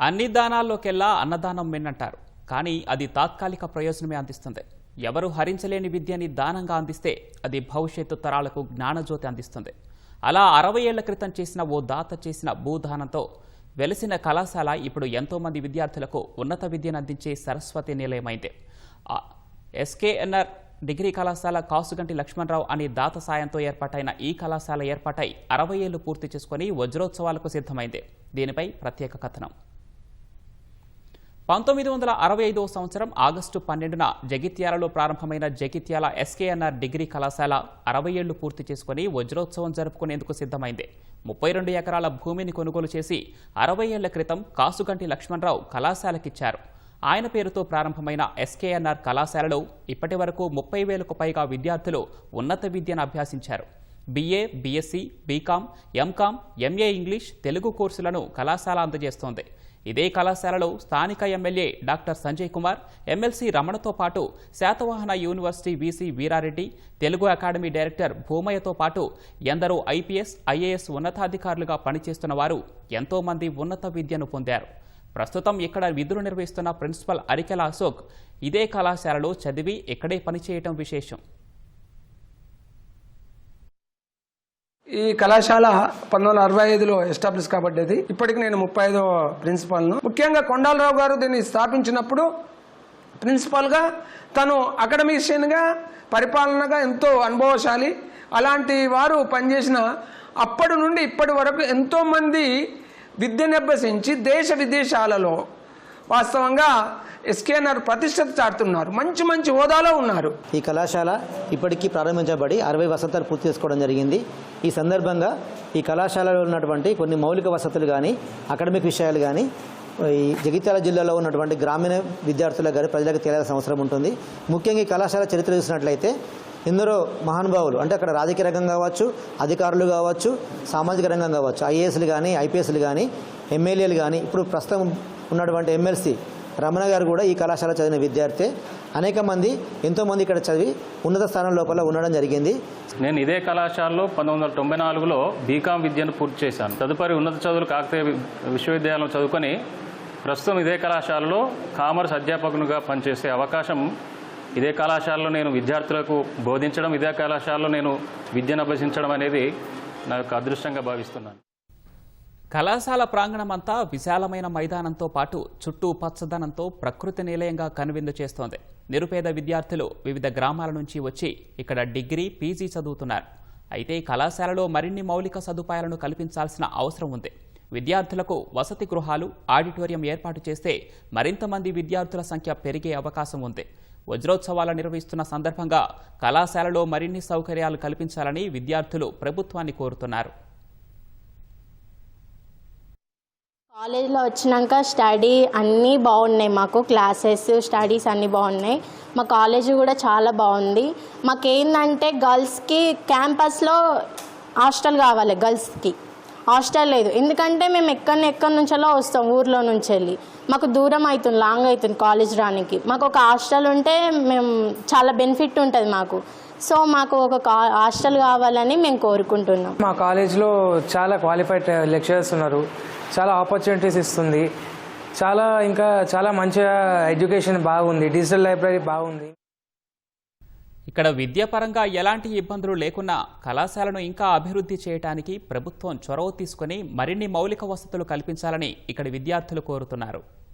అన్ని దానాల్లోకెల్లా అన్నదానం మిన్నంటారు. కానీ అది తాత్కాలిక ప్రయోజనమే అందిస్తుంది. ఎవరు హరించలేని విద్యని దానంగా అందిస్తే అది భవిష్యత్తు తరాలకు జ్ఞానజ్యోతి అందిస్తుంది. అలా అరవై ఏళ్ళ క్రితం చేసిన ఓ దాత చేసిన భూదానంతో వెలిసిన కళాశాల ఇప్పుడు ఎంతోమంది విద్యార్థులకు ఉన్నత విద్యను అందించే సరస్వతి నిలయమైంది. ఎస్కేఎన్ఆర్ డిగ్రీ కళాశాల కాసుగంటి లక్ష్మణరావు అనే దాత సాయంతో ఏర్పాటైన ఈ కళాశాల ఏర్పాటై అరవై ఏళ్ళు పూర్తి చేసుకుని వజ్రోత్సవాలకు సిద్ధమైంది. దీనిపై ప్రత్యేక కథనం. పంతొమ్మిది వందల అరవై ఐదవ సంవత్సరం ఆగస్టు పన్నెండున జగిత్యాలలో ప్రారంభమైన జగిత్యాల ఎస్కేఎన్ఆర్ డిగ్రీ కళాశాల అరవై ఏళ్ళు పూర్తి చేసుకుని వజ్రోత్సవం జరుపుకునేందుకు సిద్ధమైంది. ముప్పై రెండు ఎకరాల భూమిని కొనుగోలు చేసి అరవై ఏళ్ళ క్రితం కాసుగంటి లక్ష్మణరావు కళాశాలకిచ్చారు. ఆయన పేరుతో ప్రారంభమైన ఎస్కేఎన్ఆర్ కళాశాలలో ఇప్పటి వరకు ముప్పై వేలకు పైగా విద్యార్థులు ఉన్నత విద్యను అభ్యాసించారు. BA BSc BCom MCom MA English Telugu కోర్సులను కళాశాల అందజేస్తోంది. ఇదే కళాశాలలో స్థానిక MLA doctor Sanjay Kumar MLC రమణతో పాటు Satavahana university VC Veerareddy Telugu academy director భూమయ్యతో పాటు ఎందరో ఐపీఎస్ ఐఏఎస్ ఉన్నతాధికారులుగా పనిచేస్తున్న వారు ఎంతోమంది ఉన్నత విద్యను పొందారు. ప్రస్తుతం ఇక్కడ విధులు నిర్వహిస్తున్న ప్రిన్సిపల్ అరికెల అశోక్ ఇదే కళాశాలలో చదివి ఇక్కడే పనిచేయటం విశేషం. ఈ కళాశాల పంతొమ్మిది వందల అరవై ఐదులో ఎస్టాబ్లిష్ కాబట్టేది ఇప్పటికి నేను ముప్పై ఐదో ప్రిన్సిపాల్ను. ముఖ్యంగా కొండాలరావు గారు దీన్ని స్థాపించినప్పుడు ప్రిన్సిపాల్గా తను అకాడమిషియన్గా పరిపాలనగా ఎంతో అనుభవశాలి. అలాంటి వారు పనిచేసిన అప్పటి నుండి ఇప్పటి వరకు ఎంతోమంది విద్యను అభ్యసించి దేశ విదేశాలలో వాస్తవంగా ఎస్కేఎన్ఆర్ ప్రతిష్టత చాటుతున్నారు. మంచి మంచి హోదాలో ఉన్నారు. ఈ కళాశాల ఇప్పటికీ ప్రారంభించబడి అరవై వసతులు పూర్తి చేసుకోవడం జరిగింది. ఈ సందర్భంగా ఈ కళాశాలలో ఉన్నటువంటి కొన్ని మౌలిక వసతులు కానీ అకాడమిక్ విషయాలు కానీ ఈ జగిత్యాల జిల్లాలో ఉన్నటువంటి గ్రామీణ విద్యార్థులకు కానీ ప్రజలకు తెలియాల్సిన అవసరం ఉంటుంది. ముఖ్యంగా ఈ కళాశాల చరిత్ర చూసినట్లయితే ఎందరో మహానుభావులు అంటే అక్కడ రాజకీయ రంగం కావచ్చు అధికారులు కావచ్చు సామాజిక రంగం కావచ్చు ఐఏఎస్లు కానీ ఐపీఎస్లు కానీ ఎమ్మెల్యేలు కానీ ఇప్పుడు ప్రస్తుతం ఉన్నటువంటి ఎమ్మెల్సీ రమణ గారు కూడా ఈ కళాశాల చదివిన విద్యార్థి. అనేక మంది ఎంతోమంది ఇక్కడ చదివి ఉన్నత స్థానం లోపల ఉండడం జరిగింది. నేను ఇదే కళాశాలలో పంతొమ్మిది వందల తొంభై నాలుగులో బీకామ్ విద్యను పూర్తి చేశాను. తదుపరి ఉన్నత చదువులు కాకతీయ విశ్వవిద్యాలయం చదువుకొని ప్రస్తుతం ఇదే కళాశాలలో కామర్స్ అధ్యాపకునిగా పనిచేసే అవకాశం ఇదే కళాశాలలో నేను విద్యార్థులకు బోధించడం ఇదే కళాశాలలో నేను విద్యను అభ్యసించడం అనేది నా యొక్క అదృష్టంగా భావిస్తున్నాను. కళాశాల ప్రాంగణమంతా విశాలమైన మైదానంతో పాటు చుట్టూ పచ్చదనంతో ప్రకృతి నిలయంగా కనువిందు చేస్తోంది. నిరుపేద విద్యార్థులు వివిధ గ్రామాల నుంచి వచ్చి ఇక్కడ డిగ్రీ పీజీ చదువుతున్నారు. అయితే కళాశాలలో మరిన్ని మౌలిక సదుపాయాలను కల్పించాల్సిన అవసరం ఉంది. విద్యార్థులకు వసతి గృహాలు ఆడిటోరియం ఏర్పాటు చేస్తే మరింత మంది విద్యార్థుల సంఖ్య పెరిగే అవకాశం ఉంది. వజ్రోత్సవాలు నిర్వహిస్తున్న సందర్భంగా కళాశాలలో మరిన్ని సౌకర్యాలు కల్పించాలని విద్యార్థులు ప్రభుత్వాన్ని కోరుతున్నారు. కాలేజ్లో వచ్చినాక స్టడీ అన్నీ బాగున్నాయి మాకు క్లాసెస్ స్టడీస్ అన్నీ బాగున్నాయి. మా కాలేజ్ కూడా చాలా బాగుంది. మాకేందంటే గర్ల్స్కి క్యాంపస్లో హాస్టల్ కావాలి గర్ల్స్కి. హాస్టల్ లేదు. ఎందుకంటే మేము ఎక్కడి ఎక్కడి నుంచెల్లో వస్తాం ఊర్లో నుంచి వెళ్ళి మాకు దూరం అవుతుంది లాంగ్ అవుతుంది కాలేజ్ రానికి. మాకు ఒక హాస్టల్ ఉంటే మేము చాలా బెనిఫిట్ ఉంటుంది మాకు. సో మాకు ఒక హాస్టల్ కావాలని మేము కోరుకుంటున్నాం. మా కాలేజ్లో చాలా క్వాలిఫైడ్ లెక్చరర్స్ ఉన్నారు. చాలా ఆపర్చునిటీస్ ఇస్తుంది. చాలా ఇంకా చాలా మంచిగా ఎడ్యుకేషన్ బాగుంది. డిజిటల్ లైబ్రరీ బాగుంది. ఇక్కడ విద్యాపరంగా ఎలాంటి ఇబ్బందులు లేకున్నా కళాశాలను ఇంకా అభివృద్ధి చేయడానికి ప్రభుత్వం చొరవ తీసుకుని మరిన్ని మౌలిక వసతులు కల్పించాలని ఇక్కడి విద్యార్థులు కోరుతున్నారు.